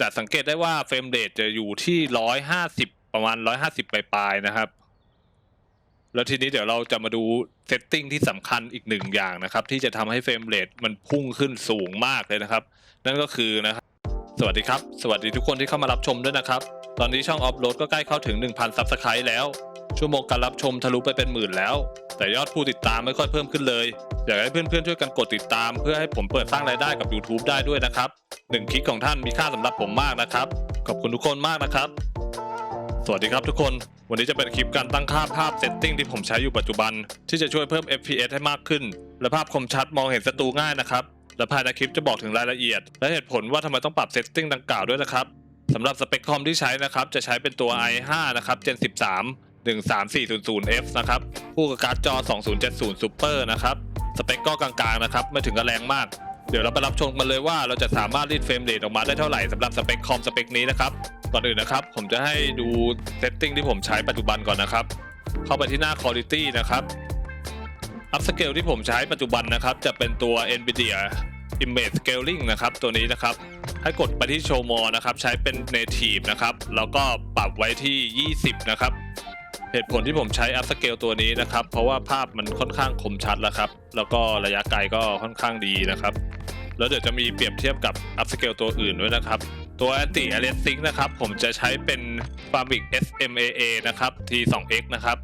จะสังเกตได้ว่าเฟรมเรทจะอยู่ที่ร้อยห้าสิบประมาณร้อยห้าสิบปลายๆนะครับ แล้วทีนี้เดี๋ยวเราจะมาดูเซตติ้งที่สำคัญอีกหนึ่งอย่างนะครับ ที่จะทำให้เฟรมเรทมันพุ่งขึ้นสูงมากเลยนะครับ นั่นก็คือนะครับ สวัสดีครับ สวัสดีทุกคนที่เข้ามารับชมด้วยนะครับ ตอนนี้ช่องออฟโหลดก็ใกล้เข้าถึง 1,000ซับสไครต์แล้ว ชั่วโมงการรับชมทะลุไปเป็นหมื่นแล้ว แต่ยอดผู้ติดตามไม่ค่อยเพิ่มขึ้นเลย อยากให้เพื่อนๆช่วยกันกดติดตาม เพื่อให้ผมเปิดสร้างรายได้กับ YouTube ได้ด้วยนะครับหนึ่งคลิกของท่านมีค่าสำหรับผมมากนะครับ ขอบคุณทุกคนมากนะครับ สวัสดีครับทุกคน วันนี้จะเป็นคลิปการตั้งค่าภาพเซตติ้งที่ผมใช้อยู่ปัจจุบัน ที่จะช่วยเพิ่ม FPS ให้มากขึ้น และภาพคมชัดมองเห็นศัตรูง่ายนะครับ และภายในคลิปจะบอกถึงรายละเอียด และเหตุผลว่าทำไมต้องปรับเซตติ้งดังกล่าวด้วยนะครับสำหรับสเปคคอมที่ใช้นะครับ จะใช้เป็นตัว i5 นะครับ Gen 13 13400F นะครับคู่กับการ์ดจอ 2070 Super นะครับ สเปคก็กลางๆนะครับ ไม่ถึงกับแรงมาก เดี๋ยวเราไปรับชมกันเลยว่าเราจะสามารถรีดเฟรมเรทออกมาได้เท่าไหร่สำหรับสเปคคอมสเปคนี้นะครับ ก่อนอื่นนะครับ ผมจะให้ดูเซตติ้งที่ผมใช้ปัจจุบันก่อนนะครับ เข้าไปที่หน้า Quality นะครับอัพสเกลที่ผมใช้ปัจจุบันนะครับ จะเป็นตัว NVIDIA Image Scaling นะครับ ตัวนี้นะครับ ให้กดไปที่ Show More นะครับ ใช้เป็น Native นะครับ แล้วก็ปรับไว้ที่ 20 นะครับ เหตุผลที่ผมใช้อัพสเกลตัวนี้นะครับ เพราะว่าภาพมันค่อนข้างคมชัดแล้วครับ แล้วก็ระยะไกลก็ค่อนข้างดีนะครับ แล้วเดี๋ยวจะมีเปรียบเทียบกับอัพสเกลตัวอื่นด้วยนะครับ ตัว Anti Aliasing นะครับ ผมจะใช้เป็น Fabric SMAA นะครับ T2X นะครับ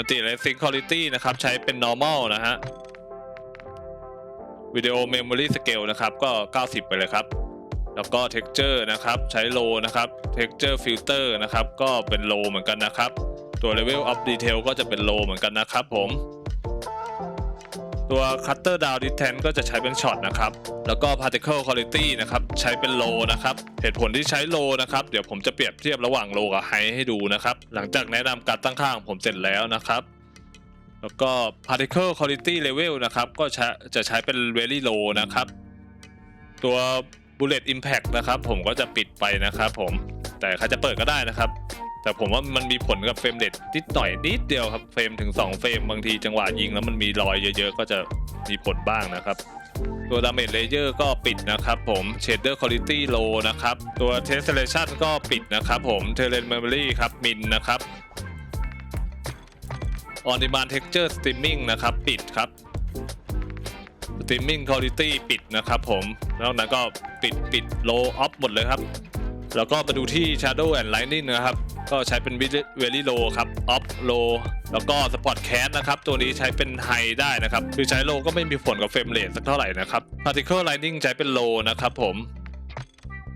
Anti Aliasing Quality นะครับ ใช้เป็น normal นะฮะ Video Memory Scale นะครับก็ 90 ไปเลยครับ แล้วก็ Texture นะครับ ใช้ low นะครับ Texture Filter นะครับ ก็เป็น low เหมือนกันนะครับ ตัว Level of Detail ก็จะเป็น low เหมือนกันนะครับผม ตัว Cutter Down Distance ก็จะใช้เป็นช็อตนะครับ แล้วก็ Particle Quality นะครับใช้เป็น low นะครับ เหตุผลที่ใช้ low นะครับ เดี๋ยวผมจะเปรียบเทียบระหว่าง low กับ high ให้ดูนะครับ หลังจากแนะนำการตั้งค่าของผมเสร็จแล้วนะครับแล้วก็ particle quality level นะครับ ก็จะจะใช้เป็น very low นะครับ ตัว bullet impact นะครับ ผมก็จะปิดไปนะครับผม แต่ใครจะเปิดก็ได้นะครับ แต่ผมว่ามันมีผลกับเฟรมเรทนิดหน่อยนิดเดียวครับเฟรมถึง 2 เฟรมบางทีจังหวะยิงแล้วมันมีรอยเยอะๆ ก็จะมีผลบ้างนะครับ ตัว damage layer ก็ปิดนะครับผม shader quality low นะครับ ตัว tessellation ก็ปิดนะครับผม terrain memory ครับ min นะครับ on demand texture streaming นะครับปิดครับ streaming quality ปิดนะครับผมนอกนั้นก็ปิดปิด low off หมดเลยครับ แล้วก็มาดูที่ shadow and lightning นะครับ ก็ใช้เป็น very low ครับ off low แล้วก็ spot cast นะครับ ตัวนี้ใช้เป็น high ได้นะครับ คือใช้ low ก็ไม่มีผลกับ frame rate สักเท่าไหร่นะครับ particle lightning ใช้เป็น low นะครับผม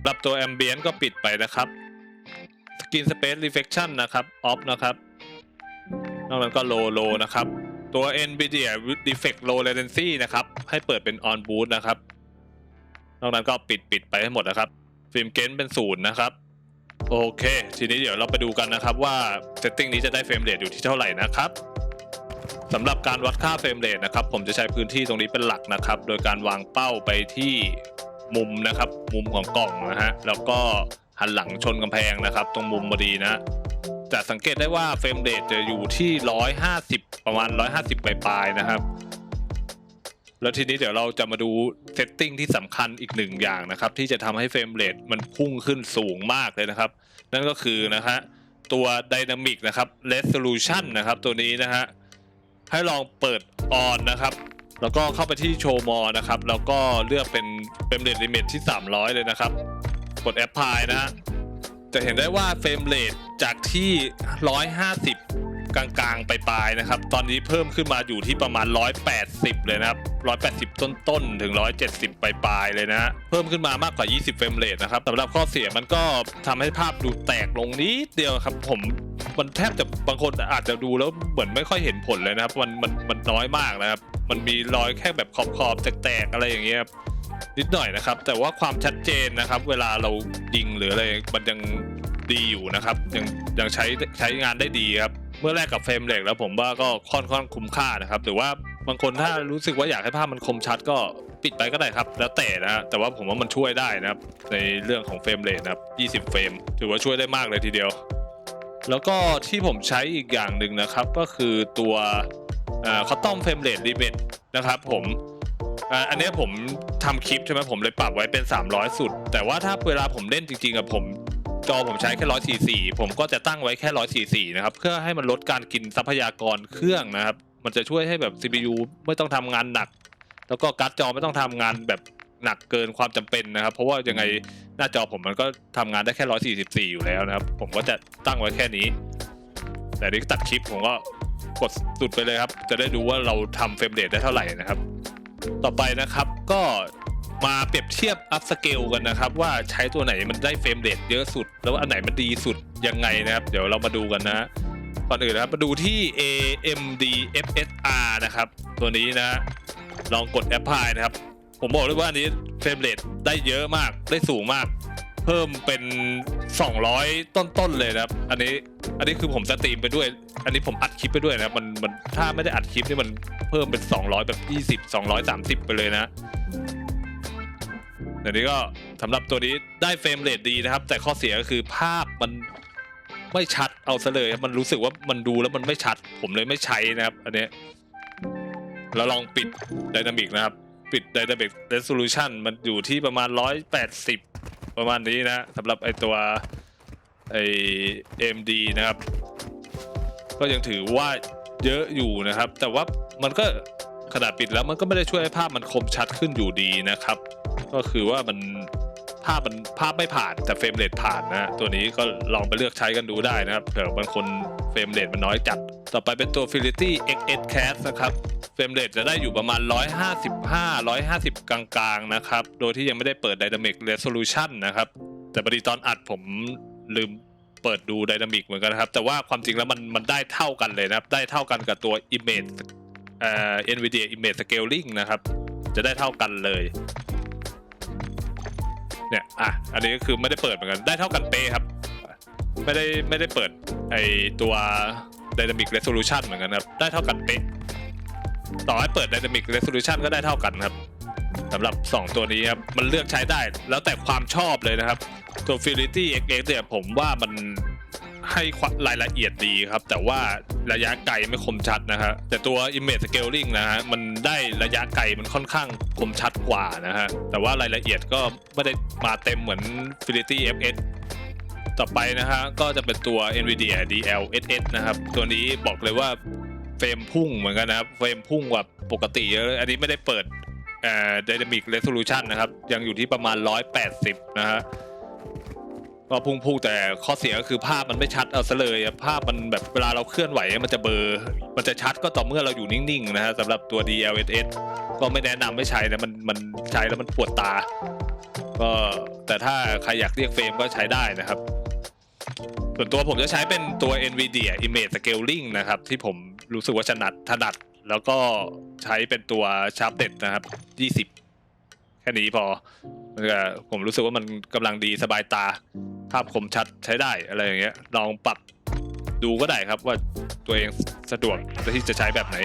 รับตัว ambient ก็ปิดไปนะครับ skin space reflection นะครับ off นะครับ นอกนั้นก็ low low นะครับ ตัว NVIDIA Defect Low Latency นะครับ ให้เปิดเป็น on boot นะครับ นอกนั้นก็ปิดปิดไปให้หมดนะครับ ฟิล์มเกนเป็นศูนย์นะครับ โอเค ทีนี้เดี๋ยวเราไปดูกันนะครับว่าเซตติ้งนี้จะได้เฟรมเรทอยู่ที่เท่าไหร่นะครับสำหรับการวัดค่าเฟรมเรทนะครับ ผมจะใช้พื้นที่ตรงนี้เป็นหลักนะครับ โดยการวางเป้าไปที่มุมนะครับ มุมของกล่องนะฮะแล้วก็หันหลังชนกำแพงนะครับ ตรงมุมพอดีนะจะสังเกตได้ว่าเฟรมเรทจะอยู่ที่ 150 ประมาณ 150 ปลายๆนะครับ แล้วทีนี้เดี๋ยวเราจะมาดูเซตติ้งที่สำคัญอีกหนึ่งอย่างนะครับ ที่จะทำให้เฟรมเรทมันพุ่งขึ้นสูงมากเลยนะครับ นั่นก็คือนะฮะตัว Dynamic นะครับ Resolution นะครับตัวนี้นะฮะให้ลองเปิด on นะครับ แล้วก็เข้าไปที่โชว์มอนะครับ แล้วก็เลือกเป็นเฟรมเรทลิมิตที่ 300 เลยนะครับ กด Apply นะฮะจะเห็นได้ว่าเฟรมเรทจากที่ 150 กลางๆ ไปปลายๆนะครับ ตอนนี้เพิ่มขึ้นมาอยู่ที่ประมาณ 180 เลยนะครับ 180 ต้นๆ ถึง 170ปลายๆเลยนะฮะเพิ่มขึ้นมามากกว่า 20 เฟรมเรทนะครับสำหรับข้อเสียมันก็ทำให้ภาพดูแตกลงนิดเดียวครับ ผมมันแทบจะบางคนอาจจะดูแล้วเหมือนไม่ค่อยเห็นผลเลยนะครับ มันมันมันน้อยมากนะครับ มันมีรอยแค่แบบขอบๆแตกๆอะไรอย่างเงี้ยครับนิดหน่อยนะครับ แต่ว่าความชัดเจนนะครับ เวลาเรายิงหรืออะไรมันยัง ดีอยู่นะครับ ยังยังใช้ใช้งานได้ดีครับ เมื่อแรกกับเฟรมเรทแล้วผมว่าก็ค่อนข้างคุ้มค่านะครับหรือว่าบางคนถ้ารู้สึกว่าอยากให้ภาพมันคมชัดก็ปิดไปก็ได้ครับ แล้วแต่นะฮะแต่ว่าผมว่ามันช่วยได้นะครับ ในเรื่องของเฟรมเรทนะครับ20 เฟรม ถือว่าช่วยได้มากเลยทีเดียว แล้วก็ที่ผมใช้อีกอย่างหนึ่งนะครับ ก็คือตัวคัตตอมเฟรมเรทลิมิตนะครับผมอันนี้ผมทำคลิปใช่ไหมผมเลยปรับไว้เป็น 300 สุด แต่ว่าถ้าเวลาผมเล่นจริงๆอะผม จอผมใช้แค่144ผมก็จะตั้งไว้แค่144นะครับเพื่อให้มันลดการกินทรัพยากรเครื่องนะครับ มันจะช่วยให้แบบ CPU ไม่ต้องทำงานหนัก แล้วก็การ์ดจอไม่ต้องทำงานแบบหนักเกินความจำเป็นนะครับ เพราะว่ายังไงหน้าจอผมมันก็ทำงานได้แค่144อยู่แล้วนะครับ ผมก็จะตั้งไว้แค่นี้ แต่นี่ตัดคลิปผมก็กดสุดไปเลยครับ จะได้ดูว่าเราทำเฟรมเรทได้เท่าไหร่นะครับ ต่อไปนะครับก็ มาเปรียบเทียบอัพสเกลกันนะครับ ว่าใช้ตัวไหนมันได้เฟรมเรทเยอะสุด แล้วอันไหนมันดีสุดยังไงนะครับ เดี๋ยวเรามาดูกันนะก่อนอื่นนะครับมาดูที่ AMD FSR นะครับ ตัวนี้นะ ลองกด Apply นะครับ ผมบอกเลยว่าอันนี้เฟรมเรทได้เยอะมากได้สูงมาก เพิ่มเป็น 200 ต้นๆเลยนะครับ อันนี้อันนี้คือผมสตรีมไปด้วย อันนี้ผมอัดคลิปไปด้วยนะมันมันถ้าไม่ได้อัดคลิปนี่มันเพิ่มเป็น 200 แบบ 20 230 ไปเลยนะ ดี๋ยวนี้ก็สำหรับตัวนี้ได้เฟรมเรทดีนะครับ แต่ข้อเสียก็คือภาพมันไม่ชัดเอาซะเลยครับมันรู้สึกว่ามันดูแล้วมันไม่ชัด ผมเลยไม่ใช้นะครับ อันเนี้ยแล้วลองปิดไดนามิกนะครับ ปิด Dynamic Resolution มันอยู่ที่ประมาณ 180 ประมาณนี้นะสำหรับไอตัวไอ AMD นะครับ ก็ยังถือว่าเยอะอยู่นะครับ แต่ว่ามันก็ขนาดปิดแล้วมันก็ไม่ได้ช่วยให้ภาพมันคมชัดขึ้นอยู่ดีนะครับ ก็คือว่ามันภาพมันภาพไม่ผ่านแต่เฟรมเรทผ่านนะตัวนี้ก็ลองไปเลือกใช้กันดูได้นะครับเผื่อบางคนเฟรมเรทมันน้อยจัด ต่อไปเป็นตัว Fility XS Cast นะครับเฟรมเรทจะได้อยู่ประมาณ 155 150 กลางๆนะครับโดยที่ยังไม่ได้เปิด Dynamic Resolution นะครับแต่พอดีตอนอัดผมลืมเปิดดู Dynamic เหมือนกันนะครับ แต่ว่าความจริงแล้วมันมันได้เท่ากันเลยนะครับ ได้เท่ากันกับตัว Image เอ่อ NVIDIA Image Scaling นะครับ จะได้เท่ากันเลย เนี่ยอะอันนี้ก็คือไม่ได้เปิดเหมือนกันได้เท่ากันเป๊ะครับ ไม่ได้ไม่ได้เปิดไอตัว Dynamic Resolution เหมือนกันครับได้เท่ากันเป๊ะต่อให้เปิด Dynamic Resolution ก็ได้เท่ากันครับสำหรับ 2 ตัวนี้ครับ มันเลือกใช้ได้แล้วแต่ความชอบเลยนะครับ ตัว Fility XX เนี่ยผมว่ามัน ให้ความรายละเอียดดีครับ แต่ว่าระยะไกลไม่คมชัดนะฮะแต่ตัว Image Scaling นะฮะมันได้ระยะไกลมันค่อนข้างคมชัดกว่านะฮะแต่ว่ารายละเอียดก็ไม่ได้มาเต็มเหมือน fidelity FX ต่อไปนะฮะก็จะเป็นตัว NVIDIA DLSS นะครับ ตัวนี้บอกเลยว่าเฟรมพุ่งเหมือนกันนะครับ เฟรมพุ่งกว่าปกติเยอะอันนี้ไม่ได้เปิดเอ่อ Dynamic Resolution นะครับ ยังอยู่ที่ประมาณ 180 นะฮะ ก็พุ่งพุ่งแต่ข้อเสียก็คือภาพมันไม่ชัดเอาซะเลยภาพมันแบบเวลาเราเคลื่อนไหวมันจะเบลอมันจะชัดก็ต่อเมื่อเราอยู่นิ่งๆนะฮะสำหรับตัว DLSS ก็ไม่แนะนำไม่ใช้นะมันมันใช้แล้วมันปวดตา ก็แต่ถ้าใครอยากเรียกเฟรมก็ใช้ได้นะครับ ส่วนตัวผมจะใช้เป็นตัว NVIDIA Image Scaling นะครับ ที่ผมรู้สึกว่าถนัดถนัด แล้วก็ใช้เป็นตัว Sharpness นะครับ 20 แค่นี้พอ ก็ผมรู้สึกว่ามันกำลังดีสบายตา ภาพคมชัดใช้ได้อะไรอย่างเงี้ยลองปรับดูก็ได้ครับว่าตัวเองสะดวกที่จะใช้แบบไหน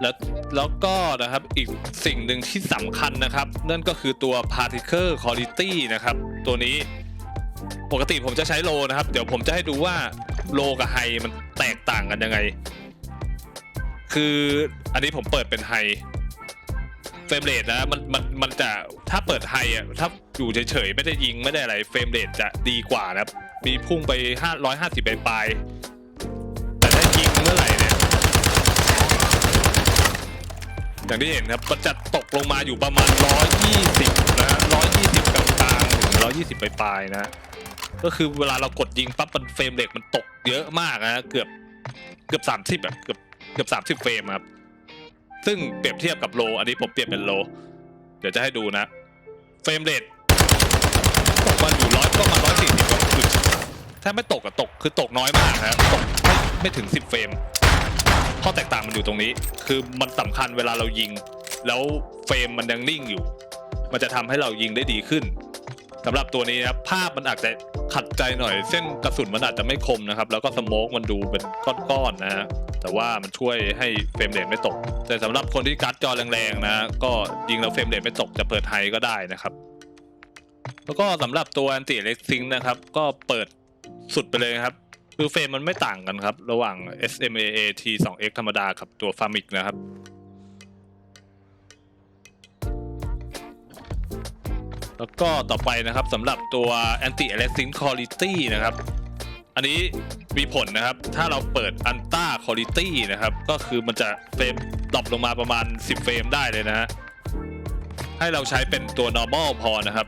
แล้วแล้วก็นะครับอีกสิ่งหนึ่งที่สำคัญนะครับ นั่นก็คือตัว particle quality นะครับ ตัวนี้ปกติผมจะใช้โลนะครับ เดี๋ยวผมจะให้ดูว่าโลกับไฮมันแตกต่างกันยังไง คืออันนี้ผมเปิดเป็นไฮ เฟรมเรทนะมันมันมันจะถ้าเปิดไฮอะถ้าอยู่เฉยๆไม่ได้ยิงไม่ได้อะไรเฟรมเรทจะดีกว่านะครับมีพุ่งไป5 150ปลายแต่ถ้ายิงเมื่อไหร่เนี่ยอย่างที่เห็นครับมันจะตกลงมาอยู่ประมาณ 120นะ120กลางๆถึง120ปลายๆนะ ก็คือเวลาเรากดยิงปั๊บมันเฟรมเรทมันตกเยอะมากนะเกือบเกือบ30แบบเกือบเกือบ30เฟรมครับ ซึ่งเปรียบเทียบกับโล อันนี้ผมเปรียบเป็นโล เดี๋ยวจะให้ดูนะ เฟรมเรทตกมาอยู่ร้อยก็มาร้อยสี่สิบก็คือถ้าไม่ตกอะตกคือตกน้อยมากนะตกไม่ไม่ถึง10เฟรมข้อแตกต่างมันอยู่ตรงนี้ คือมันสำคัญเวลาเรายิง แล้วเฟรมมันยังนิ่งอยู่ มันจะทำให้เรายิงได้ดีขึ้นสำหรับตัวนี้นะครับภาพมันอาจจะขัดใจหน่อย เส้นกระสุนมันอาจจะไม่คมนะครับ แล้วก็สโมกมันดูเป็นก้อนๆนะฮะ แต่ว่ามันช่วยให้เฟรมเรทไม่ตก แต่สำหรับคนที่กัดจอแรงๆนะ ก็ยิงแล้วเฟรมเรทไม่ตกจะเปิดไฮก็ได้นะครับ แล้วก็สำหรับตัวแอนติเล็กซิงนะครับ ก็เปิดสุดไปเลยครับ คือเฟรมมันไม่ต่างกันครับ ระหว่าง SMAA T2X ธรรมดากับตัวฟาร์มิกนะครับแล้วก็ต่อไปนะครับสำหรับตัว anti aliasing quality นะครับ อันนี้มีผลนะครับ ถ้าเราเปิด ultra quality นะครับ ก็คือมันจะเฟรมดรอปลงมาประมาณ 10 เฟรมได้เลยนะฮะ ให้เราใช้เป็นตัว normal พอนะครับ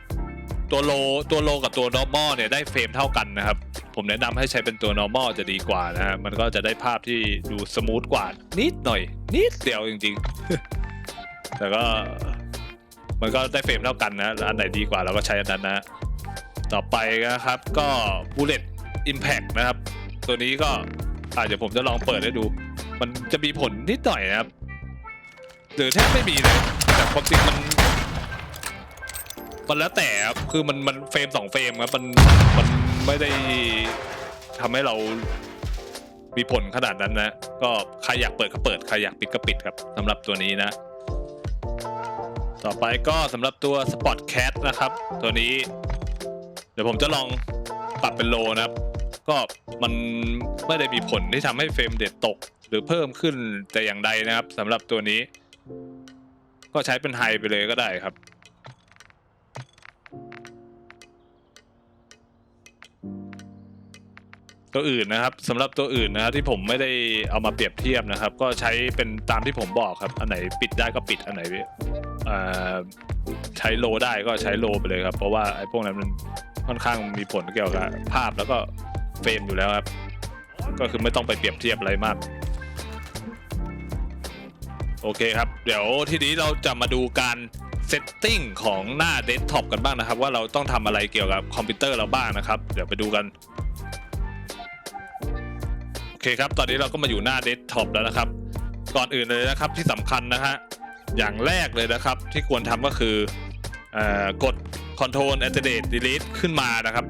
ตัว low ตัว low กับตัว normal เนี่ยได้เฟรมเท่ากันนะครับ ผมแนะนำให้ใช้เป็นตัว normal จะดีกว่านะฮะ มันก็จะได้ภาพที่ดูสมูทกว่านิดหน่อย นิดเดียวจริงๆ แต่ก็มันก็ได้เฟรมเท่ากันนะแล้วอันไหนดีกว่าเราก็ใช้อันนั้นนะ ต่อไปนะครับก็ Bullet Impact นะครับ ตัวนี้ก็อาจจะผมจะลองเปิดให้ดู มันจะมีผลนิดหน่อยนะครับ หรือแทบไม่มีเลย แต่ความจริงมัน มันแล้วแต่ครับ คือมันมันเฟรมสองเฟรมครับ มันมันไม่ได้ทำให้เรามีผลขนาดนั้นนะ ก็ใครอยากเปิดก็เปิด ใครอยากปิดก็ปิดครับสำหรับตัวนี้นะ ต่อไปก็สำหรับตัว Spot Cat นะครับ ตัวนี้ เดี๋ยวผมจะลอง ปรับเป็นโลนะครับ ก็มันไม่ได้มีผลที่ทำให้เฟรมเดตตก หรือเพิ่มขึ้นแต่อย่างใดนะครับสำหรับตัวนี้ ก็ใช้เป็นไฮไปเลยก็ได้ครับตัวอื่นนะครับสำหรับตัวอื่นนะครับที่ผมไม่ได้เอามาเปรียบเทียบนะครับ ก็ใช้เป็นตามที่ผมบอกครับ อันไหนปิดได้ก็ปิดอันไหน ใช้โลได้ก็ใช้โลไปเลยครับ เพราะว่าไอ้พวกนั้นมันค่อนข้างมีผลเกี่ยวกับภาพแล้วก็เฟรมอยู่แล้วครับ ก็คือไม่ต้องไปเปรียบเทียบอะไรมาก โอเคครับ เดี๋ยวทีนี้เราจะมาดูการเซตติ้งของหน้าเดสก์ท็อปกันบ้างนะครับ ว่าเราต้องทำอะไรเกี่ยวกับคอมพิวเตอร์เราบ้างนะครับ เดี๋ยวไปดูกันโอเคครับ ตอนนี้เราก็มาอยู่หน้าเดสก์ท็อปแล้วนะครับ ก่อนอื่นเลยนะครับที่สำคัญนะฮะ อย่างแรกเลยนะครับ ที่ควรทำก็คืออกด Control Alt Delete ขึ้นมานะครับ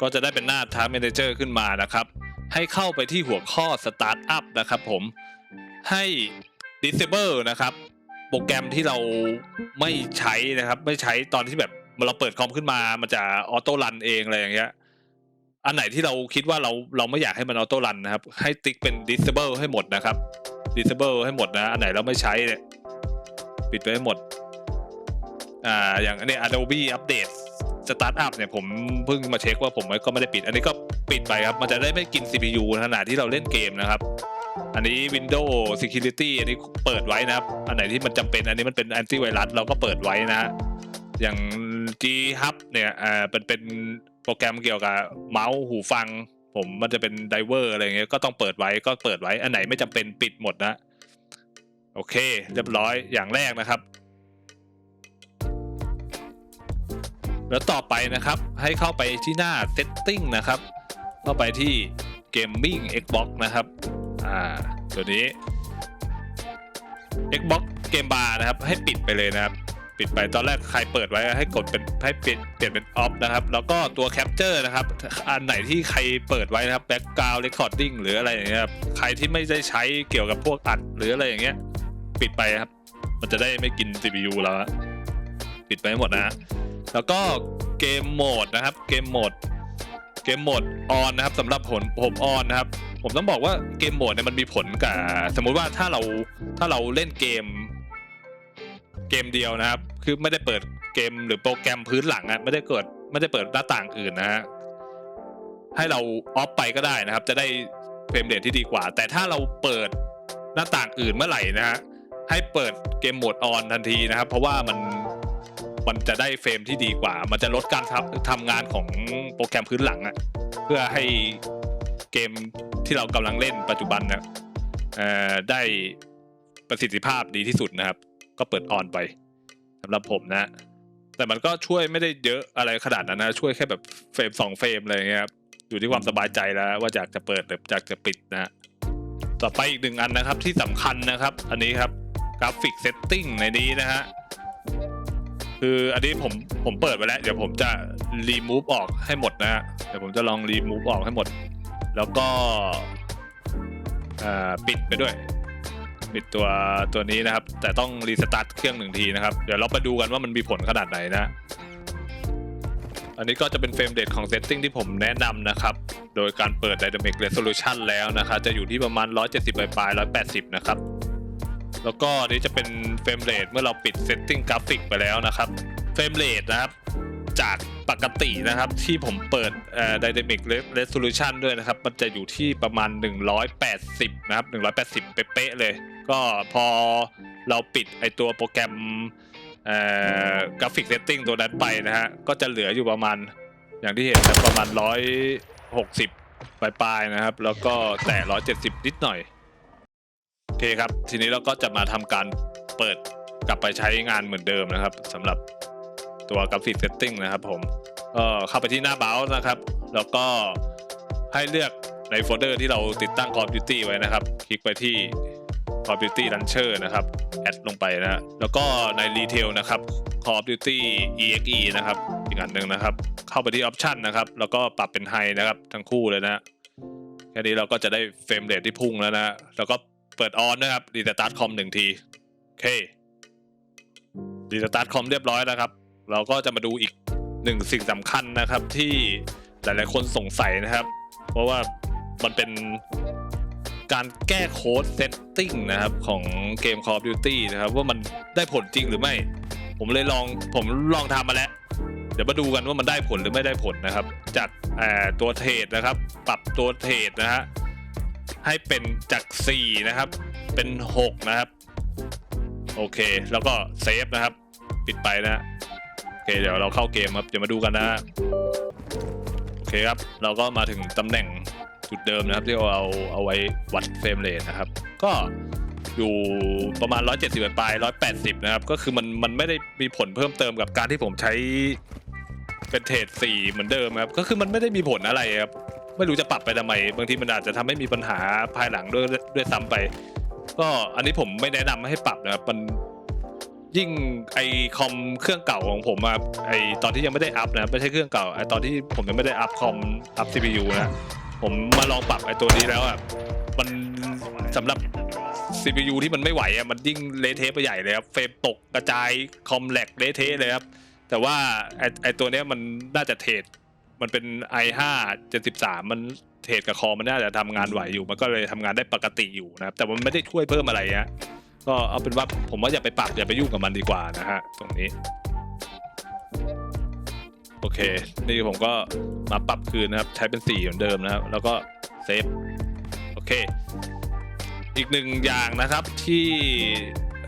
ก็จะได้เป็นหน้า Task Manager ขึ้นมานะครับ ให้เข้าไปที่หัวข้อ Startup นะครับผมให้ disable นะครับ โปรแกรมที่เราไม่ใช้นะครับ ไม่ใช้ตอนที่แบบเราเปิดคอมขึ้นมามันจะออโต้รันเองอะไรอย่างเงี้ยอันไหนที่เราคิดว่าเราเราไม่อยากให้มันออโต้รันนะครับ ให้ติ๊กเป็น disable ให้หมดนะครับ disable ให้หมดนะ อันไหนเราไม่ใช้เนี่ย ปิดไปให้หมด อ่า อย่างอันนี้ Adobe Update Startup เนี่ย ผมเพิ่งมาเช็คว่าผมก็ไม่ได้ปิด อันนี้ก็ปิดไปครับ มันจะได้ไม่กิน CPU ขณะที่เราเล่นเกมนะครับ อันนี้ Windows Security อันนี้เปิดไว้นะครับ อันไหนที่มันจำเป็น อันนี้มันเป็น anti virus เราก็เปิดไว้นะอย่าง G Hub เนี่ย อ่า เป็นเป็นโปรแกรมเกี่ยวกับเมาส์หูฟัง ผมมันจะเป็นไดเวอร์อะไรเงี้ยก็ต้องเปิดไว้ก็เปิดไว้อันไหนไม่จำเป็นปิดหมดนะ โอเค เรียบร้อยอย่างแรกนะครับ แล้วต่อไปนะครับ ให้เข้าไปที่หน้า setting นะครับ เข้าไปที่ gaming xbox นะครับอ่าตัวนี้ xbox game bar นะครับ ให้ปิดไปเลยนะครับ ปิดไปตอนแรกใครเปิดไว้ให้กดเป็นให้เปลี่ยนเปลี่ยนเป็น off นะครับ แล้วก็ตัว capture นะครับ อันไหนที่ใครเปิดไว้นะครับ background recording หรืออะไรอย่างเงี้ยครับใครที่ไม่ได้ใช้เกี่ยวกับพวกอัดหรืออะไรอย่างเงี้ย ปิดไปครับ มันจะได้ไม่กิน CPU แล้วปิดไปหมดนะฮะแล้วก็เกมโหมดนะครับ เกมโหมดเกมโหมดออนนะครับสำหรับผมผมออนนะครับ ผมต้องบอกว่าเกมโหมดเนี่ยมันมีผลกับสมมุติว่าถ้าเราถ้าเราเล่นเกม เกมเดียวนะครับ คือไม่ได้เปิดเกมหรือโปรแกรมพื้นหลังอะไม่ได้เกิดไม่ได้เปิดหน้าต่างอื่นนะฮะให้เราออฟไปก็ได้นะครับ จะได้เฟรมเรทที่ดีกว่า แต่ถ้าเราเปิดหน้าต่างอื่นเมื่อไหร่นะฮะให้เปิดเกมโหมดออนทันทีนะครับ เพราะว่ามันมันจะได้เฟรมที่ดีกว่า มันจะลดการทำทำงานของโปรแกรมพื้นหลังอะเพื่อให้เกมที่เรากำลังเล่นปัจจุบันเนี่ยเอ่อได้ประสิทธิภาพดีที่สุดนะครับ ก็เปิดออนไปสำหรับผมนะ แต่มันก็ช่วยไม่ได้เยอะอะไรขนาดนั้นนะ ช่วยแค่แบบเฟรมสองเฟรมอะไรเงี้ยครับอยู่ที่ความสบายใจแล้ว ว่าอยากจะเปิดหรืออยากจะปิดนะ ต่อไปอีกหนึ่งอันนะครับที่สำคัญนะครับ อันนี้ครับกราฟิกเซตติ้งในนี้นะฮะคืออันนี้ผมผมเปิดไปแล้ว เดี๋ยวผมจะรีมูฟออกให้หมดนะฮะเดี๋ยวผมจะลองรีมูฟออกให้หมด แล้วก็ปิดไปด้วย ปิดตัวตัวนี้นะครับ แต่ต้องรีสตาร์ทเครื่องหนึ่งทีนะครับ เดี๋ยวเราไปดูกันว่ามันมีผลขนาดไหนนะ อันนี้ก็จะเป็นเฟรมเรทของเซตติ้งที่ผมแนะนำนะครับ โดยการเปิด Dynamic Resolution แล้วนะครับ จะอยู่ที่ประมาณ 170ปลายๆ180 นะครับ แล้วก็นนี้จะเป็นเฟรมเรทเมื่อเราปิดเซตติ้งกราฟิกไปแล้วนะครับเฟรมเรทนะครับจากปกตินะครับที่ผมเปิด Dynamic Resolution ด้วยนะครับ มันจะอยู่ที่ประมาณ 180 นะครับ 180 เป๊ะๆเลย ก็พอเราปิดไอตัวโปรแกรมกราฟิกเซตติ้งตัวนั้นไปนะฮะ ก็จะเหลืออยู่ประมาณ อย่างที่เห็นประมาณ 160ปลายๆนะครับ แล้วก็แต่ 170 นิดหน่อย โอเคครับ ทีนี้เราก็จะมาทำการเปิดกลับไปใช้งานเหมือนเดิมนะครับสำหรับตัวกราฟิกเซตติ้งนะครับผมก็เข้าไปที่หน้าเบราว์นะครับ แล้วก็ให้เลือกในโฟลเดอร์ที่เราติดตั้ง Call of Duty ไว้นะครับ คลิกไปที่ Call of Duty Launcher นะครับ แอดลงไปนะ แล้วก็ใน Retail นะครับ Call of Duty EXE นะครับ อีกอันหนึ่งนะครับ เข้าไปที่ Option นะครับ แล้วก็ปรับเป็น High นะครับ ทั้งคู่เลยนะแค่นี้เราก็จะได้เฟรมเรทที่พุ่งแล้วนะฮะแล้วก็เปิดออนนะครับรีสตาร์ทคอมหนึ่งที โอเครีสตาร์ทคอมเรียบร้อยแล้วครับ เราก็จะมาดูอีกหนึ่งสิ่งสำคัญนะครับที่หลายๆคนสงสัยนะครับ เพราะว่ามันเป็น การแก้โค้ดเซตติ้งนะครับของเกม Call of Duty นะครับว่ามันได้ผลจริงหรือไม่ ผมเลยลองผมลองทำมาแล้ว เดี๋ยวมาดูกันว่ามันได้ผลหรือไม่ได้ผลนะครับ จากตัวเทรดนะครับ ปรับตัวเทรดนะฮะให้เป็นจาก 4 นะครับ เป็น 6 นะครับ โอเค แล้วก็เซฟนะครับ ปิดไปนะฮะโอเคเดี๋ยวเราเข้าเกมครับเดี๋ยวมาดูกันนะฮะโอเคครับ เราก็มาถึงตำแหน่ง จุดเดิมนะครับที่เราเอาเอาไว้วัดเฟรมเรทนะครับ ก็อยู่ประมาณ 170ปลาย180 นะครับ ก็คือมันมันไม่ได้มีผลเพิ่มเติมกับการที่ผมใช้เป็นเทรด4เหมือนเดิมครับ ก็คือมันไม่ได้มีผลอะไรครับ ไม่รู้จะปรับไปทำไม บางทีมันอาจจะทำให้มีปัญหาภายหลังด้วยด้วยซ้ำไป ก็อันนี้ผมไม่แนะนำให้ปรับนะครับ มันยิ่งไอคอมเครื่องเก่าของผมอะไอตอนที่ยังไม่ได้อัพนะ ไม่ใช่เครื่องเก่าไอตอนที่ผมยังไม่ได้อัพคอมอัพ CPU นะ ผมมาลองปรับไอ้ตัวนี้แล้วอะมันสำหรับ CPU ที่มันไม่ไหวอะมันยิ่งเละเทะไปใหญ่เลยครับเฟรมตกกระจายคอมแหลกเละเทะเลยครับแต่ว่าไอไอตัวเนี้ยมันน่าจะเทรดมันเป็น i5 73 มันเทรดกับคอมมันน่าจะทำงานไหวอยู่ มันก็เลยทำงานได้ปกติอยู่นะครับ แต่มันไม่ได้ช่วยเพิ่มอะไรฮะก็เอาเป็นว่าผมว่าอย่าไปปรับอย่าไปยุ่งกับมันดีกว่านะฮะตรงนี้ โอเค นี่ผมก็มาปรับคืนนะครับ ใช้เป็นสีเหมือนเดิมนะครับ แล้วก็เซฟ โอเค อีกหนึ่งอย่างนะครับที่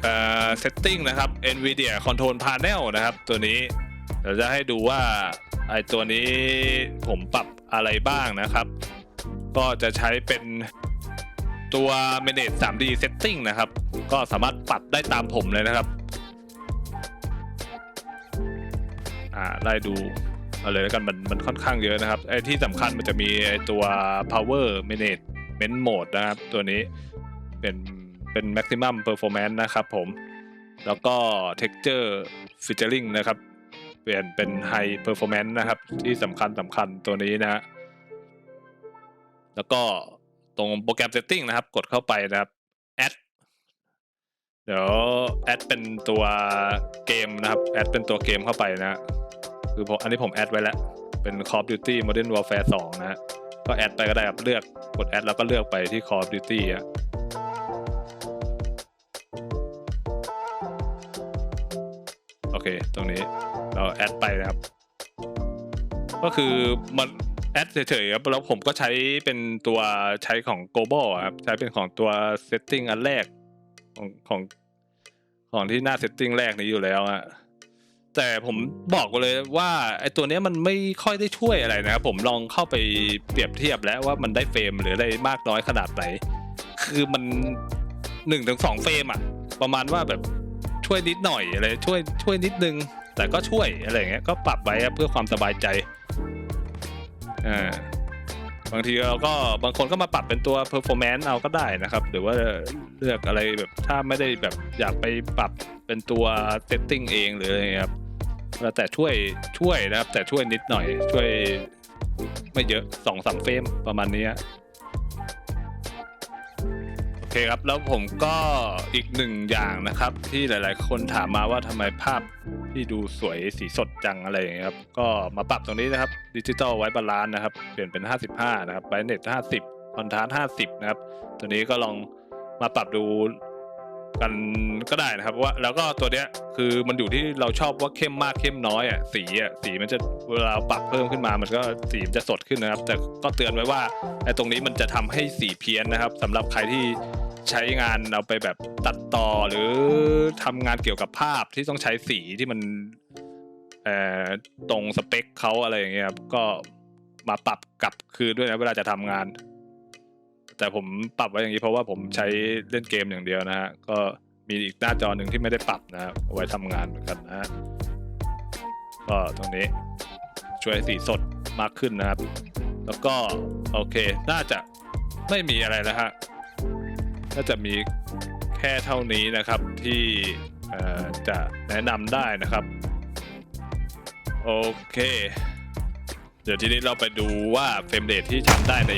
เอ่อ setting นะครับ NVIDIA Control Panel นะครับ ตัวนี้เดี๋ยวจะให้ดูว่าไอตัวนี้ผมปรับอะไรบ้างนะครับ ก็จะใช้เป็นตัว Manage 3D Setting นะครับ ก็สามารถปรับได้ตามผมเลยนะครับาไล่ดูเอาเลยแล้วกันมันมันค่อนข้างเยอะนะครับไอ้ที่สำคัญมันจะมีไอ้ตัว power management mode นะครับ ตัวนี้เป็นเป็น maximum performance นะครับผม แล้วก็ texture featuring นะครับ เปลี่ยนเป็น high performance นะครับ ที่สำคัญสำคัญตัวนี้นะฮะแล้วก็ตรงโปรแกรม setting นะครับ กดเข้าไปนะครับ add เดี๋ยว add เป็นตัวเกมนะครับ add เป็นตัวเกมเข้าไปนะฮะ คือผมอันนี้ผมแอดไว้แล้ว เป็น Call of Duty Modern Warfare 2 นะฮะ ก็แอดไปก็ได้ครับเลือกกดแอดแล้วก็เลือกไปที่ Call of Duty อะโอเค ตรงนี้เราแอดไปนะครับ ก็คือมันแอดเฉยๆครับแล้วผมก็ใช้เป็นตัวใช้ของ global ครับ ใช้เป็นของตัว setting อันแรกของของของที่หน้า setting แรกนี้อยู่แล้วอะ แต่ผมบอกเลยว่าไอ้ตัวนี้มันไม่ค่อยได้ช่วยอะไรนะครับผมลองเข้าไปเปรียบเทียบแล้วว่ามันได้เฟรมหรืออะไรมากน้อยขนาดไหน คือมันหนึ่งถึงสองเฟรมอะประมาณว่าแบบช่วยนิดหน่อยอะไรช่วยช่วยนิดนึง แต่ก็ช่วยอะไรเงี้ยก็ปรับไว้เพื่อความสบายใจอ่าบางทีเราก็บางคนก็มาปรับเป็นตัว performance เอาก็ได้นะครับ หรือว่าเลือกอะไรแบบถ้าไม่ได้แบบอยากไปปรับเป็นตัว setting เองหรืออะไรครับ แล้วแต่ช่วยช่วยนะครับ แต่ช่วยนิดหน่อย ช่วย ไม่เยอะสองสามเฟรมประมาณนี้โอเคครับ แล้วผมก็อีกหนึ่งอย่างนะครับ ที่หลาย ๆ คนถามมาว่าทำไมภาพที่ดูสวยสีสดจังอะไรอย่างเงี้ยครับ ก็มาปรับตรงนี้นะครับดิจิตอลไว้บาลานซ์นะครับ เปลี่ยนเป็น 55 นะครับไบเน็ต50คอนทราสต์50 นะครับ ตัวนี้ก็ลองมาปรับดู กันก็ได้นะครับว่าแล้วก็ตัวเนี้ยคือมันอยู่ที่เราชอบว่าเข้มมากเข้มน้อยอะสีอะสีมันจะเวลาปรับเพิ่มขึ้นมามันก็สีมันจะสดขึ้นนะครับ แต่ก็เตือนไว้ว่าไอ้ตรงนี้มันจะทำให้สีเพี้ยนนะครับสำหรับใครที่ใช้งานเอาไปแบบตัดต่อหรือทำงานเกี่ยวกับภาพที่ต้องใช้สีที่มันตรงสเปคเขาอะไรอย่างเงี้ยครับก็มาปรับกลับคืนด้วยนะเวลาจะทำงาน แต่ผมปรับไว้อย่างนี้เพราะว่าผมใช้เล่นเกมอย่างเดียวนะฮะ ก็มีอีกหน้าจอหนึ่งที่ไม่ได้ปรับนะครับเอาไว้ทำงานเหมือนกันนะฮะ ก็ตรงนี้ช่วยให้สีสดมากขึ้นนะครับ แล้วก็โอเค น่าจะไม่มีอะไรแล้วฮะ น่าจะมีแค่เท่านี้นะครับที่เอ่อจะแนะนำได้นะครับ โอเค เดี๋ยวทีนี้เราไปดูว่าเฟรมเรทที่ทำได้ใน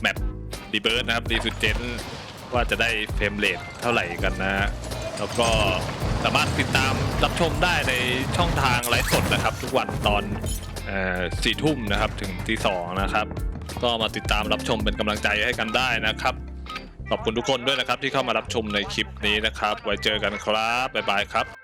แมป รีเบิร์ดนะครับรีสุดเจนว่าจะได้เฟรมเรทเท่าไหร่กันนะฮะแล้วก็สามารถติดตามรับชมได้ในช่องทางไลฟ์สดนะครับ ทุกวันตอนสี่ทุ่มนะครับถึงตีสองนะครับ ก็มาติดตามรับชมเป็นกำลังใจให้กันได้นะครับขอบคุณทุกคนด้วยนะครับที่เข้ามารับชมในคลิปนี้นะครับ ไว้เจอกันครับบ๊ายบายครับ